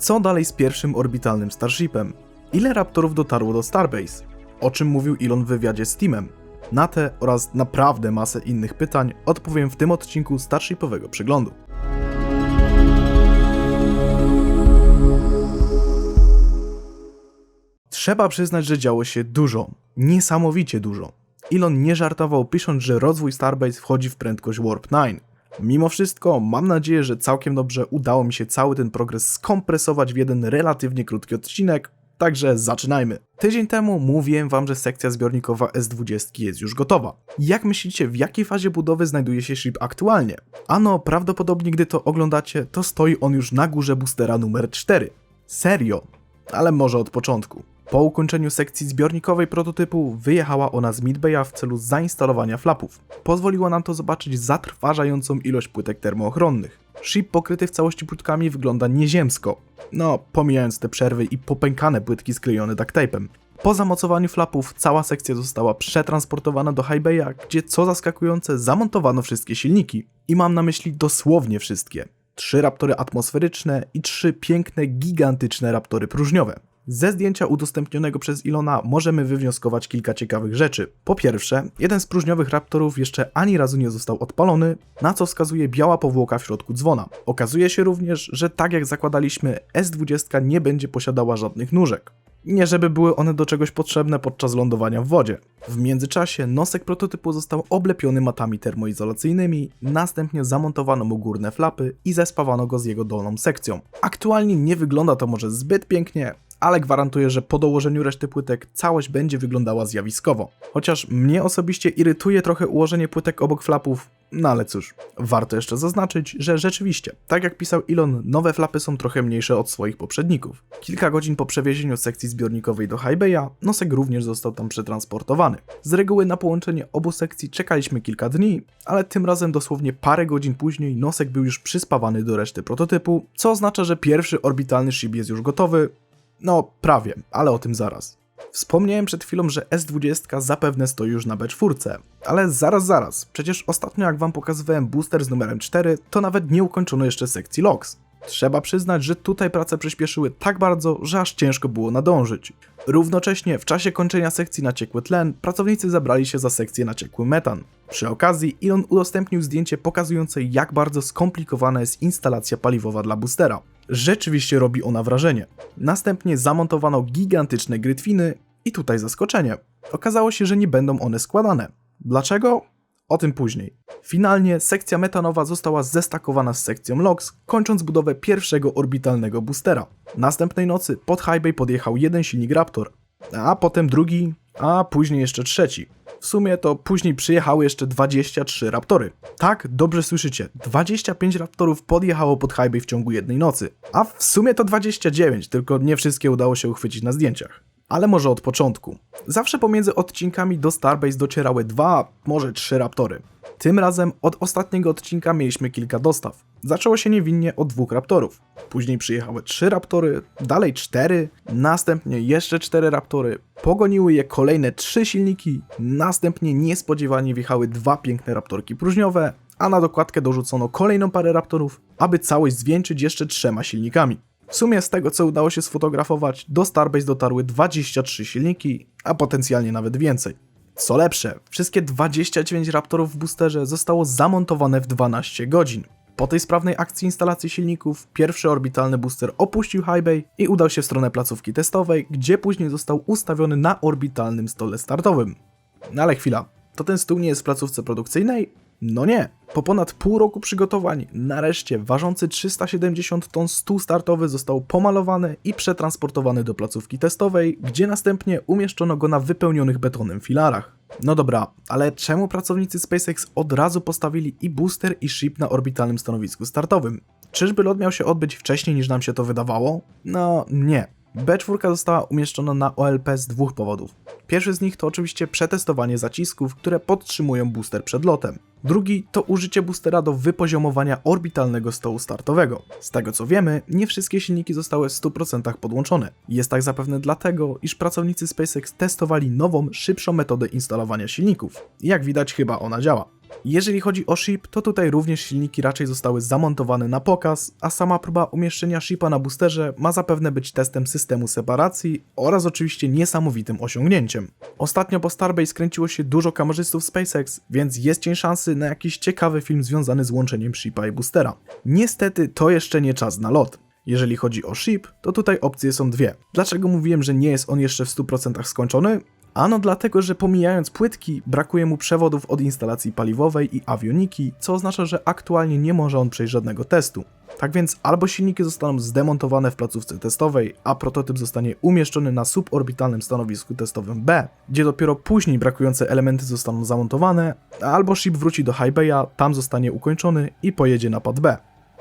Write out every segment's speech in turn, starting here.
Co dalej z pierwszym orbitalnym Starshipem? Ile raptorów dotarło do Starbase? O czym mówił Elon w wywiadzie z Teamem? Na te oraz naprawdę masę innych pytań odpowiem w tym odcinku Starshipowego Przeglądu. Trzeba przyznać, że działo się dużo. Niesamowicie dużo. Elon nie żartował pisząc, że rozwój Starbase wchodzi w prędkość Warp 9. Mimo wszystko, mam nadzieję, że całkiem dobrze udało mi się cały ten progres skompresować w jeden relatywnie krótki odcinek, także zaczynajmy. Tydzień temu mówiłem wam, że sekcja zbiornikowa S20 jest już gotowa. Jak myślicie, w jakiej fazie budowy znajduje się ship aktualnie? Ano, prawdopodobnie gdy to oglądacie, to stoi on już na górze boostera numer 4. Serio, ale może od początku. Po ukończeniu sekcji zbiornikowej prototypu wyjechała ona z Midbaya w celu zainstalowania flapów. Pozwoliło nam to zobaczyć zatrważającą ilość płytek termoochronnych. Ship pokryty w całości płytkami wygląda nieziemsko. No, pomijając te przerwy i popękane płytki sklejone duct Po zamocowaniu flapów cała sekcja została przetransportowana do High Bay'a, gdzie co zaskakujące zamontowano wszystkie silniki. I mam na myśli dosłownie wszystkie. Trzy raptory atmosferyczne i trzy piękne, gigantyczne raptory próżniowe. Ze zdjęcia udostępnionego przez Ilona możemy wywnioskować kilka ciekawych rzeczy. Po pierwsze, jeden z próżniowych raptorów jeszcze ani razu nie został odpalony, na co wskazuje biała powłoka w środku dzwona. Okazuje się również, że tak jak zakładaliśmy, S20 nie będzie posiadała żadnych nóżek. Nie żeby były one do czegoś potrzebne podczas lądowania w wodzie. W międzyczasie nosek prototypu został oblepiony matami termoizolacyjnymi, następnie zamontowano mu górne flapy i zespawano go z jego dolną sekcją. Aktualnie nie wygląda to może zbyt pięknie, ale gwarantuję, że po dołożeniu reszty płytek całość będzie wyglądała zjawiskowo. Chociaż mnie osobiście irytuje trochę ułożenie płytek obok flapów, no ale cóż, warto jeszcze zaznaczyć, że rzeczywiście, tak jak pisał Elon, nowe flapy są trochę mniejsze od swoich poprzedników. Kilka godzin po przewiezieniu sekcji zbiornikowej do High Bay'a, nosek również został tam przetransportowany. Z reguły na połączenie obu sekcji czekaliśmy kilka dni, ale tym razem dosłownie parę godzin później nosek był już przyspawany do reszty prototypu, co oznacza, że pierwszy orbitalny ship jest już gotowy, no, prawie, ale o tym zaraz. Wspomniałem przed chwilą, że S20 zapewne stoi już na B4, ale zaraz, zaraz, przecież ostatnio jak wam pokazywałem booster z numerem 4, to nawet nie ukończono jeszcze sekcji LOX. Trzeba przyznać, że tutaj prace przyspieszyły tak bardzo, że aż ciężko było nadążyć. Równocześnie w czasie kończenia sekcji na ciekły tlen, pracownicy zabrali się za sekcję na ciekły metan. Przy okazji Elon udostępnił zdjęcie pokazujące jak bardzo skomplikowana jest instalacja paliwowa dla boostera. Rzeczywiście robi ona wrażenie. Następnie zamontowano gigantyczne grytwiny i tutaj zaskoczenie. Okazało się, że nie będą one składane. Dlaczego? O tym później. Finalnie sekcja metanowa została zestakowana z sekcją LOX, kończąc budowę pierwszego orbitalnego boostera. Następnej nocy pod High Bay podjechał jeden silnik Raptor, a potem drugi, a później jeszcze trzeci. W sumie to później przyjechały jeszcze 23 Raptory. Tak, dobrze słyszycie, 25 Raptorów podjechało pod High w ciągu jednej nocy. A w sumie to 29, tylko nie wszystkie udało się uchwycić na zdjęciach ale może od początku. Zawsze pomiędzy odcinkami do Starbase docierały dwa, może trzy raptory. Tym razem od ostatniego odcinka mieliśmy kilka dostaw. Zaczęło się niewinnie od dwóch raptorów. Później przyjechały trzy raptory, dalej cztery, następnie jeszcze cztery raptory. Pogoniły je kolejne trzy silniki, następnie niespodziewanie wjechały dwa piękne raptorki próżniowe, a na dokładkę dorzucono kolejną parę raptorów, aby całość zwieńczyć jeszcze trzema silnikami. W sumie z tego co udało się sfotografować, do Starbase dotarły 23 silniki, a potencjalnie nawet więcej. Co lepsze, wszystkie 29 Raptorów w boosterze zostało zamontowane w 12 godzin. Po tej sprawnej akcji instalacji silników, pierwszy orbitalny booster opuścił High Bay i udał się w stronę placówki testowej, gdzie później został ustawiony na orbitalnym stole startowym. No ale chwila, to ten stół nie jest w placówce produkcyjnej? No nie. Po ponad pół roku przygotowań, nareszcie ważący 370 ton stół startowy został pomalowany i przetransportowany do placówki testowej, gdzie następnie umieszczono go na wypełnionych betonem filarach. No dobra, ale czemu pracownicy SpaceX od razu postawili i booster i ship na orbitalnym stanowisku startowym? Czyżby lot miał się odbyć wcześniej niż nam się to wydawało? No nie. B4 została umieszczona na OLP z dwóch powodów. Pierwszy z nich to oczywiście przetestowanie zacisków, które podtrzymują booster przed lotem. Drugi to użycie boostera do wypoziomowania orbitalnego stołu startowego. Z tego co wiemy, nie wszystkie silniki zostały w 100% podłączone. Jest tak zapewne dlatego, iż pracownicy SpaceX testowali nową, szybszą metodę instalowania silników. Jak widać chyba ona działa. Jeżeli chodzi o ship, to tutaj również silniki raczej zostały zamontowane na pokaz, a sama próba umieszczenia shipa na boosterze ma zapewne być testem systemu separacji oraz oczywiście niesamowitym osiągnięciem. Ostatnio po Starbase kręciło się dużo kamerzystów SpaceX, więc jest cień szansy na jakiś ciekawy film związany z łączeniem shipa i boostera. Niestety to jeszcze nie czas na lot. Jeżeli chodzi o ship, to tutaj opcje są dwie. Dlaczego mówiłem, że nie jest on jeszcze w 100% skończony? Ano dlatego, że pomijając płytki, brakuje mu przewodów od instalacji paliwowej i awioniki, co oznacza, że aktualnie nie może on przejść żadnego testu. Tak więc albo silniki zostaną zdemontowane w placówce testowej, a prototyp zostanie umieszczony na suborbitalnym stanowisku testowym B, gdzie dopiero później brakujące elementy zostaną zamontowane, albo ship wróci do High Bay'a, tam zostanie ukończony i pojedzie na pad B.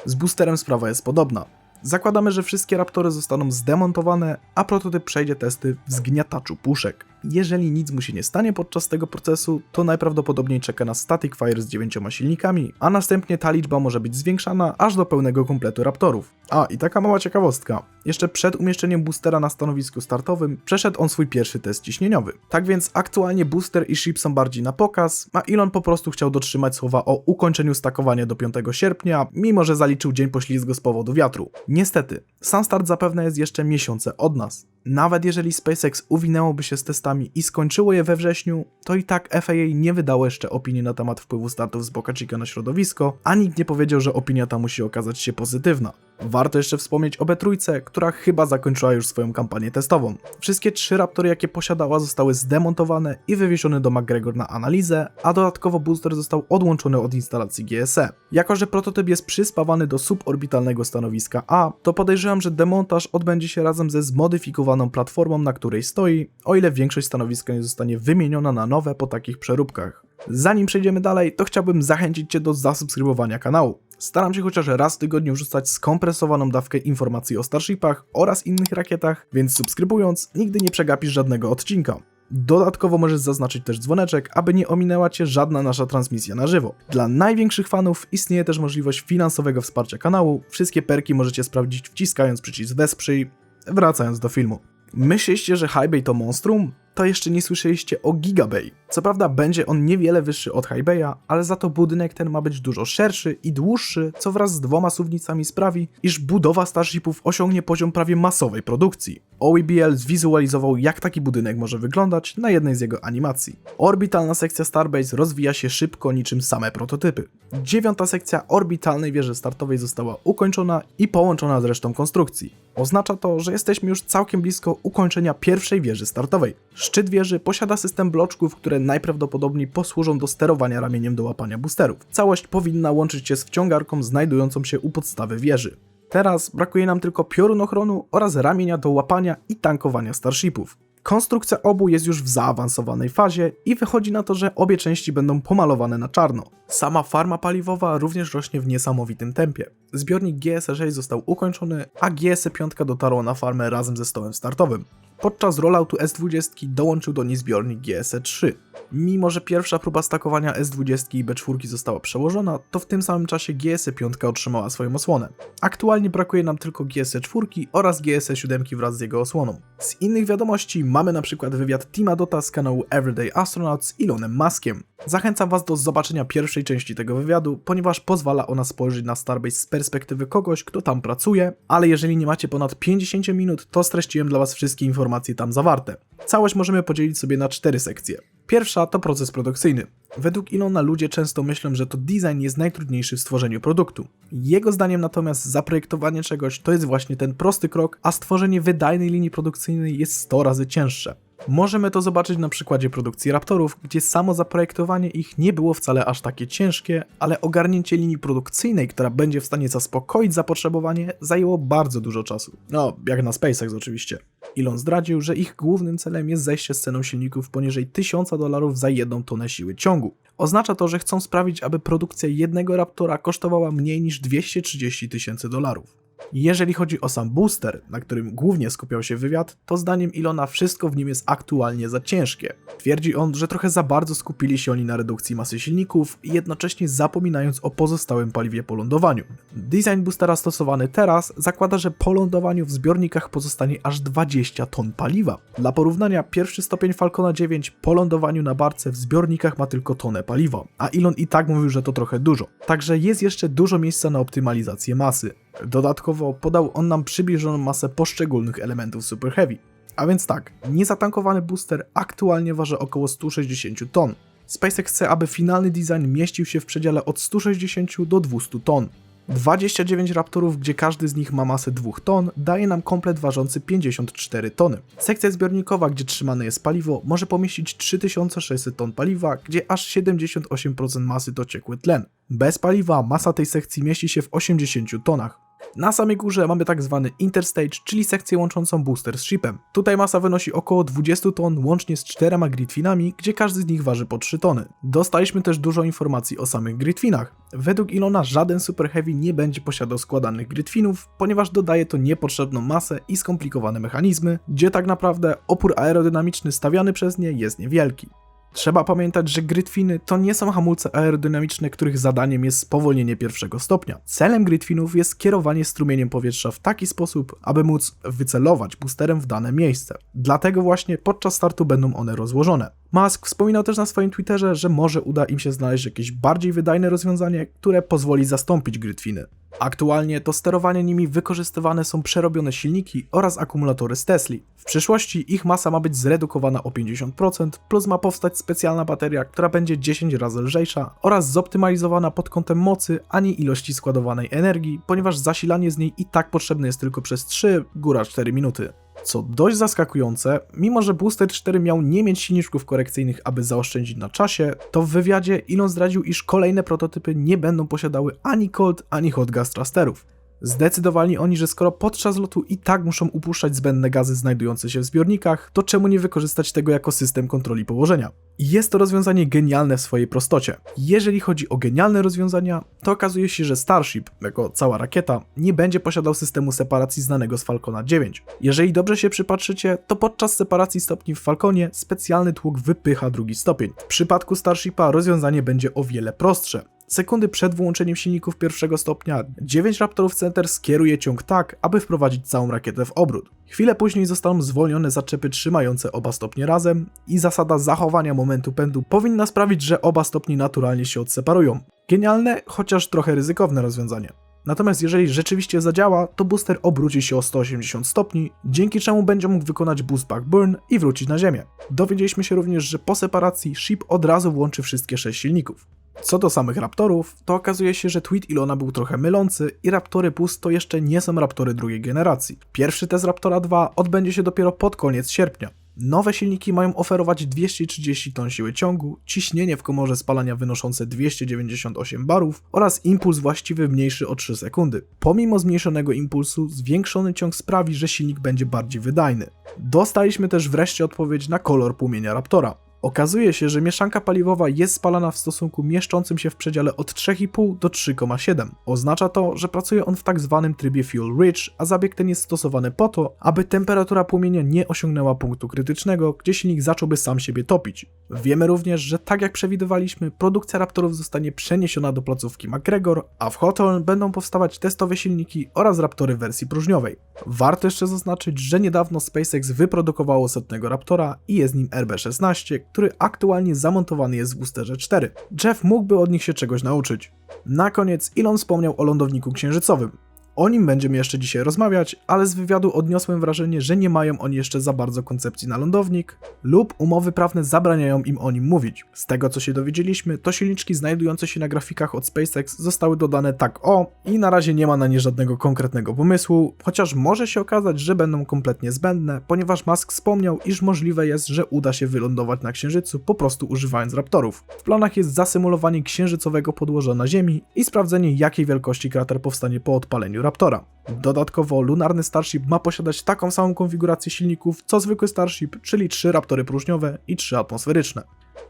Z boosterem sprawa jest podobna. Zakładamy, że wszystkie Raptory zostaną zdemontowane, a prototyp przejdzie testy w zgniataczu puszek. Jeżeli nic mu się nie stanie podczas tego procesu, to najprawdopodobniej czeka na Static Fire z 9 silnikami, a następnie ta liczba może być zwiększana aż do pełnego kompletu Raptorów. A, i taka mała ciekawostka. Jeszcze przed umieszczeniem boostera na stanowisku startowym przeszedł on swój pierwszy test ciśnieniowy. Tak więc aktualnie booster i ship są bardziej na pokaz, a Elon po prostu chciał dotrzymać słowa o ukończeniu stakowania do 5 sierpnia, mimo że zaliczył dzień poślizgu z powodu wiatru. Niestety, sam start zapewne jest jeszcze miesiące od nas. Nawet jeżeli SpaceX uwinęłoby się z testami i skończyło je we wrześniu, to i tak FAA nie wydało jeszcze opinii na temat wpływu startów z Boca Chica na środowisko, a nikt nie powiedział, że opinia ta musi okazać się pozytywna. Warto jeszcze wspomnieć o B3, która chyba zakończyła już swoją kampanię testową. Wszystkie trzy Raptory, jakie posiadała, zostały zdemontowane i wywiezione do McGregor na analizę, a dodatkowo booster został odłączony od instalacji GSE. Jako, że prototyp jest przyspawany do suborbitalnego stanowiska A, to podejrzewam, że demontaż odbędzie się razem ze zmodyfikowaną platformą, na której stoi, o ile większość stanowiska nie zostanie wymieniona na nowe po takich przeróbkach. Zanim przejdziemy dalej, to chciałbym zachęcić Cię do zasubskrybowania kanału. Staram się chociaż raz w tygodniu wrzucać skompresowaną dawkę informacji o Starshipach oraz innych rakietach, więc subskrybując, nigdy nie przegapisz żadnego odcinka. Dodatkowo możesz zaznaczyć też dzwoneczek, aby nie ominęła Cię żadna nasza transmisja na żywo. Dla największych fanów istnieje też możliwość finansowego wsparcia kanału. Wszystkie perki możecie sprawdzić wciskając przycisk Wesprzyj. Wracając do filmu. Myśliście, że Highbay to monstrum? To jeszcze nie słyszeliście o Gigabay. Co prawda będzie on niewiele wyższy od Highbaya, ale za to budynek ten ma być dużo szerszy i dłuższy, co wraz z dwoma suwnicami sprawi, iż budowa Starshipów osiągnie poziom prawie masowej produkcji. OEBL zwizualizował jak taki budynek może wyglądać na jednej z jego animacji. Orbitalna sekcja Starbase rozwija się szybko niczym same prototypy. Dziewiąta sekcja orbitalnej wieży startowej została ukończona i połączona z resztą konstrukcji. Oznacza to, że jesteśmy już całkiem blisko ukończenia pierwszej wieży startowej. Szczyt wieży posiada system bloczków, które najprawdopodobniej posłużą do sterowania ramieniem do łapania boosterów. Całość powinna łączyć się z wciągarką znajdującą się u podstawy wieży. Teraz brakuje nam tylko piorun ochronu oraz ramienia do łapania i tankowania Starshipów. Konstrukcja obu jest już w zaawansowanej fazie i wychodzi na to, że obie części będą pomalowane na czarno. Sama farma paliwowa również rośnie w niesamowitym tempie. Zbiornik GS6 został ukończony, a GS5 dotarło na farmę razem ze stołem startowym. Podczas rolloutu S20 dołączył do niej zbiornik GSE-3. Mimo, że pierwsza próba stakowania S20 i B4 została przełożona, to w tym samym czasie GSE-5 otrzymała swoją osłonę. Aktualnie brakuje nam tylko GSE-4 oraz GSE-7 wraz z jego osłoną. Z innych wiadomości mamy na przykład wywiad Tima Dota z kanału Everyday Astronaut z Elonem Muskiem. Zachęcam Was do zobaczenia pierwszej części tego wywiadu, ponieważ pozwala ona spojrzeć na Starbase z perspektywy kogoś, kto tam pracuje, ale jeżeli nie macie ponad 50 minut, to streściłem dla Was wszystkie informacje tam zawarte. Całość możemy podzielić sobie na cztery sekcje. Pierwsza to proces produkcyjny. Według Ilona ludzie często myślą, że to design jest najtrudniejszy w stworzeniu produktu. Jego zdaniem natomiast zaprojektowanie czegoś to jest właśnie ten prosty krok, a stworzenie wydajnej linii produkcyjnej jest 100 razy cięższe. Możemy to zobaczyć na przykładzie produkcji Raptorów, gdzie samo zaprojektowanie ich nie było wcale aż takie ciężkie, ale ogarnięcie linii produkcyjnej, która będzie w stanie zaspokoić zapotrzebowanie, zajęło bardzo dużo czasu. No, jak na SpaceX oczywiście. Elon zdradził, że ich głównym celem jest zejście z ceną silników poniżej 1000 dolarów za jedną tonę siły ciągu. Oznacza to, że chcą sprawić, aby produkcja jednego Raptora kosztowała mniej niż 230 tysięcy dolarów. Jeżeli chodzi o sam booster, na którym głównie skupiał się wywiad, to zdaniem Ilona wszystko w nim jest aktualnie za ciężkie. Twierdzi on, że trochę za bardzo skupili się oni na redukcji masy silników, jednocześnie zapominając o pozostałym paliwie po lądowaniu. Design boostera stosowany teraz zakłada, że po lądowaniu w zbiornikach pozostanie aż 20 ton paliwa. Dla porównania, pierwszy stopień Falcona 9 po lądowaniu na barce w zbiornikach ma tylko tonę paliwa, a Elon i tak mówił, że to trochę dużo. Także jest jeszcze dużo miejsca na optymalizację masy. Dodatkowo podał on nam przybliżoną masę poszczególnych elementów Super Heavy. A więc tak, niezatankowany booster aktualnie waży około 160 ton. SpaceX chce, aby finalny design mieścił się w przedziale od 160 do 200 ton. 29 Raptorów, gdzie każdy z nich ma masę 2 ton, daje nam komplet ważący 54 tony. Sekcja zbiornikowa, gdzie trzymane jest paliwo, może pomieścić 3600 ton paliwa, gdzie aż 78% masy to ciekły tlen. Bez paliwa masa tej sekcji mieści się w 80 tonach. Na samej górze mamy tak zwany interstage, czyli sekcję łączącą booster z shipem. Tutaj masa wynosi około 20 ton łącznie z czterema gridfinami, gdzie każdy z nich waży po 3 tony. Dostaliśmy też dużo informacji o samych gridfinach. Według Ilona żaden Super Heavy nie będzie posiadał składanych gridfinów, ponieważ dodaje to niepotrzebną masę i skomplikowane mechanizmy, gdzie tak naprawdę opór aerodynamiczny stawiany przez nie jest niewielki. Trzeba pamiętać, że gridfiny to nie są hamulce aerodynamiczne, których zadaniem jest spowolnienie pierwszego stopnia. Celem gridfinów jest kierowanie strumieniem powietrza w taki sposób, aby móc wycelować boosterem w dane miejsce. Dlatego właśnie podczas startu będą one rozłożone. Musk wspominał też na swoim Twitterze, że może uda im się znaleźć jakieś bardziej wydajne rozwiązanie, które pozwoli zastąpić gridfiny. Aktualnie to sterowanie nimi wykorzystywane są przerobione silniki oraz akumulatory z Tesli. W przyszłości ich masa ma być zredukowana o 50%, plus ma powstać specjalna bateria, która będzie 10 razy lżejsza oraz zoptymalizowana pod kątem mocy, a nie ilości składowanej energii, ponieważ zasilanie z niej i tak potrzebne jest tylko przez 3, góra 4 minuty. Co dość zaskakujące, mimo że Booster 4 miał nie mieć silniczków korekcyjnych, aby zaoszczędzić na czasie, to w wywiadzie Elon zdradził, iż kolejne prototypy nie będą posiadały ani cold, ani hot gas thrusterów. Zdecydowali oni, że skoro podczas lotu i tak muszą upuszczać zbędne gazy znajdujące się w zbiornikach, to czemu nie wykorzystać tego jako system kontroli położenia? Jest to rozwiązanie genialne w swojej prostocie. Jeżeli chodzi o genialne rozwiązania, to okazuje się, że Starship, jako cała rakieta, nie będzie posiadał systemu separacji znanego z Falcona 9. Jeżeli dobrze się przypatrzycie, to podczas separacji stopni w Falconie specjalny tłuk wypycha drugi stopień. W przypadku Starshipa rozwiązanie będzie o wiele prostsze sekundy przed włączeniem silników pierwszego stopnia 9 Raptorów Center skieruje ciąg tak, aby wprowadzić całą rakietę w obrót. Chwilę później zostaną zwolnione zaczepy trzymające oba stopnie razem i zasada zachowania momentu pędu powinna sprawić, że oba stopnie naturalnie się odseparują. Genialne, chociaż trochę ryzykowne rozwiązanie. Natomiast jeżeli rzeczywiście zadziała, to booster obróci się o 180 stopni, dzięki czemu będzie mógł wykonać boost back burn i wrócić na ziemię. Dowiedzieliśmy się również, że po separacji ship od razu włączy wszystkie 6 silników. Co do samych Raptorów, to okazuje się, że tweet Ilona był trochę mylący i Raptory Boost to jeszcze nie są Raptory drugiej generacji. Pierwszy test Raptora 2 odbędzie się dopiero pod koniec sierpnia. Nowe silniki mają oferować 230 ton siły ciągu, ciśnienie w komorze spalania wynoszące 298 barów oraz impuls właściwy mniejszy o 3 sekundy. Pomimo zmniejszonego impulsu, zwiększony ciąg sprawi, że silnik będzie bardziej wydajny. Dostaliśmy też wreszcie odpowiedź na kolor płomienia Raptora. Okazuje się, że mieszanka paliwowa jest spalana w stosunku mieszczącym się w przedziale od 3,5 do 3,7. Oznacza to, że pracuje on w tak zwanym trybie fuel rich, a zabieg ten jest stosowany po to, aby temperatura płomienia nie osiągnęła punktu krytycznego, gdzie silnik zacząłby sam siebie topić. Wiemy również, że tak jak przewidywaliśmy, produkcja Raptorów zostanie przeniesiona do placówki McGregor, a w Hawthorne będą powstawać testowe silniki oraz Raptory wersji próżniowej. Warto jeszcze zaznaczyć, że niedawno SpaceX wyprodukowało setnego Raptora i jest nim RB-16, który aktualnie zamontowany jest w boosterze 4. Jeff mógłby od nich się czegoś nauczyć. Na koniec Elon wspomniał o lądowniku księżycowym. O nim będziemy jeszcze dzisiaj rozmawiać, ale z wywiadu odniosłem wrażenie, że nie mają oni jeszcze za bardzo koncepcji na lądownik lub umowy prawne zabraniają im o nim mówić. Z tego co się dowiedzieliśmy, to silniczki znajdujące się na grafikach od SpaceX zostały dodane tak o i na razie nie ma na nie żadnego konkretnego pomysłu, chociaż może się okazać, że będą kompletnie zbędne, ponieważ Musk wspomniał, iż możliwe jest, że uda się wylądować na Księżycu po prostu używając Raptorów. W planach jest zasymulowanie księżycowego podłoża na Ziemi i sprawdzenie jakiej wielkości krater powstanie po odpaleniu Raptora. Dodatkowo lunarny Starship ma posiadać taką samą konfigurację silników co zwykły Starship, czyli 3 Raptory próżniowe i 3 atmosferyczne.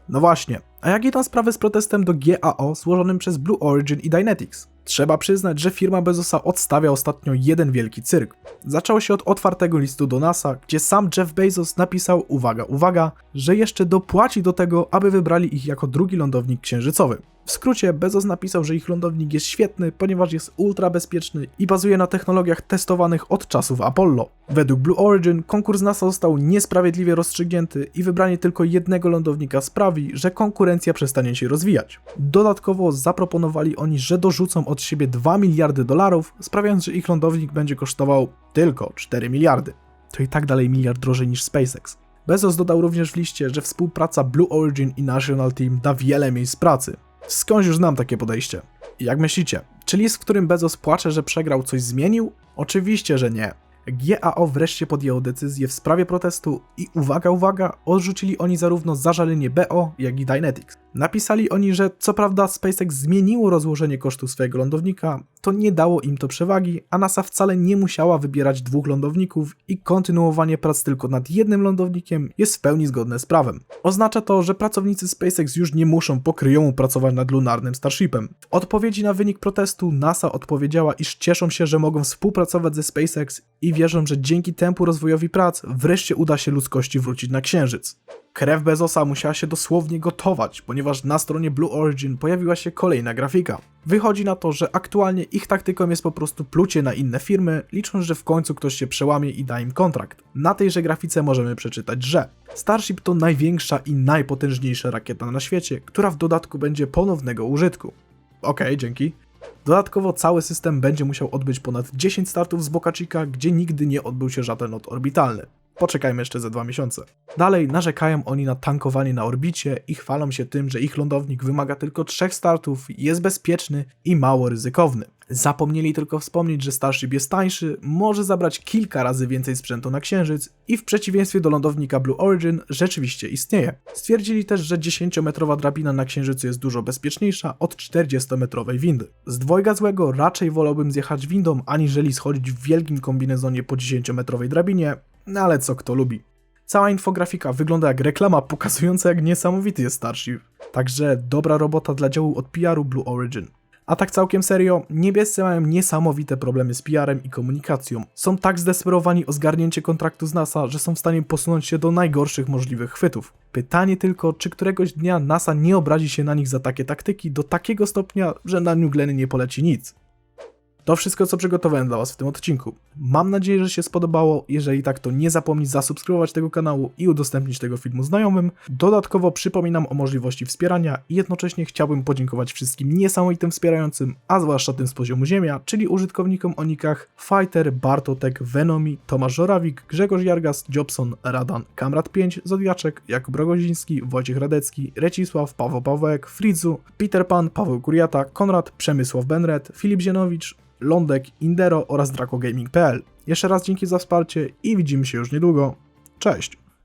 No właśnie, a jak idą sprawy z protestem do GAO złożonym przez Blue Origin i Dynetics? Trzeba przyznać, że firma Bezosa odstawia ostatnio jeden wielki cyrk. Zaczęło się od otwartego listu do NASA, gdzie sam Jeff Bezos napisał, uwaga, uwaga, że jeszcze dopłaci do tego, aby wybrali ich jako drugi lądownik księżycowy. W skrócie, Bezos napisał, że ich lądownik jest świetny, ponieważ jest ultra bezpieczny i bazuje na technologiach testowanych od czasów Apollo. Według Blue Origin konkurs NASA został niesprawiedliwie rozstrzygnięty i wybranie tylko jednego lądownika sprawi, że konkurencja przestanie się rozwijać. Dodatkowo zaproponowali oni, że dorzucą od siebie 2 miliardy dolarów, sprawiając, że ich lądownik będzie kosztował tylko 4 miliardy. To i tak dalej miliard drożej niż SpaceX. Bezos dodał również w liście, że współpraca Blue Origin i National Team da wiele miejsc pracy. Skądś już znam takie podejście. Jak myślicie, czy list, w którym Bezos płacze, że przegrał, coś zmienił? Oczywiście, że nie. GAO wreszcie podjęło decyzję w sprawie protestu i uwaga, uwaga, odrzucili oni zarówno zażalenie BO, jak i Dynetics. Napisali oni, że co prawda SpaceX zmieniło rozłożenie kosztu swojego lądownika, to nie dało im to przewagi, a NASA wcale nie musiała wybierać dwóch lądowników i kontynuowanie prac tylko nad jednym lądownikiem jest w pełni zgodne z prawem. Oznacza to, że pracownicy SpaceX już nie muszą pokryjomu pracować nad lunarnym Starshipem. W odpowiedzi na wynik protestu NASA odpowiedziała, iż cieszą się, że mogą współpracować ze SpaceX i wierzą, że dzięki tempu rozwojowi prac wreszcie uda się ludzkości wrócić na Księżyc. Krew Bezosa musiała się dosłownie gotować, ponieważ na stronie Blue Origin pojawiła się kolejna grafika. Wychodzi na to, że aktualnie ich taktyką jest po prostu plucie na inne firmy, licząc, że w końcu ktoś się przełamie i da im kontrakt. Na tejże grafice możemy przeczytać, że Starship to największa i najpotężniejsza rakieta na świecie, która w dodatku będzie ponownego użytku. Okej, dzięki. Dodatkowo cały system będzie musiał odbyć ponad 10 startów z Boca Chica, gdzie nigdy nie odbył się żaden lot orbitalny. Poczekajmy jeszcze ze dwa miesiące. Dalej narzekają oni na tankowanie na orbicie i chwalą się tym, że ich lądownik wymaga tylko trzech startów, jest bezpieczny i mało ryzykowny. Zapomnieli tylko wspomnieć, że Starship jest tańszy, może zabrać kilka razy więcej sprzętu na Księżyc i w przeciwieństwie do lądownika Blue Origin rzeczywiście istnieje. Stwierdzili też, że 10-metrowa drabina na Księżycu jest dużo bezpieczniejsza od 40-metrowej windy. Z dwojga złego raczej wolałbym zjechać windą, aniżeli schodzić w wielkim kombinezonie po 10-metrowej drabinie, no ale co kto lubi. Cała infografika wygląda jak reklama pokazująca jak niesamowity jest Starship. Także dobra robota dla działu od PR-u Blue Origin. A tak całkiem serio, niebiescy mają niesamowite problemy z PR-em i komunikacją. Są tak zdesperowani o zgarnięcie kontraktu z NASA, że są w stanie posunąć się do najgorszych możliwych chwytów. Pytanie tylko, czy któregoś dnia NASA nie obrazi się na nich za takie taktyki do takiego stopnia, że na New Glenn nie poleci nic. To wszystko, co przygotowałem dla Was w tym odcinku. Mam nadzieję, że się spodobało. Jeżeli tak, to nie zapomnij zasubskrybować tego kanału i udostępnić tego filmu znajomym. Dodatkowo przypominam o możliwości wspierania i jednocześnie chciałbym podziękować wszystkim niesamowitym wspierającym, a zwłaszcza tym z poziomu ziemia, czyli użytkownikom o nikach Fighter, Bartotek, Venomi, Tomasz Żorawik, Grzegorz Jargas, Jobson, Radan, Kamrat 5, Zodiaczek, Jakub Rogoziński, Wojciech Radecki, Recisław, Paweł Pawłek, Fridzu, Peter Pan, Paweł Kuriata, Konrad, Przemysław Benret, Filip Zienowicz, Lądek, Indero oraz DracoGaming.pl. Jeszcze raz dzięki za wsparcie i widzimy się już niedługo. Cześć!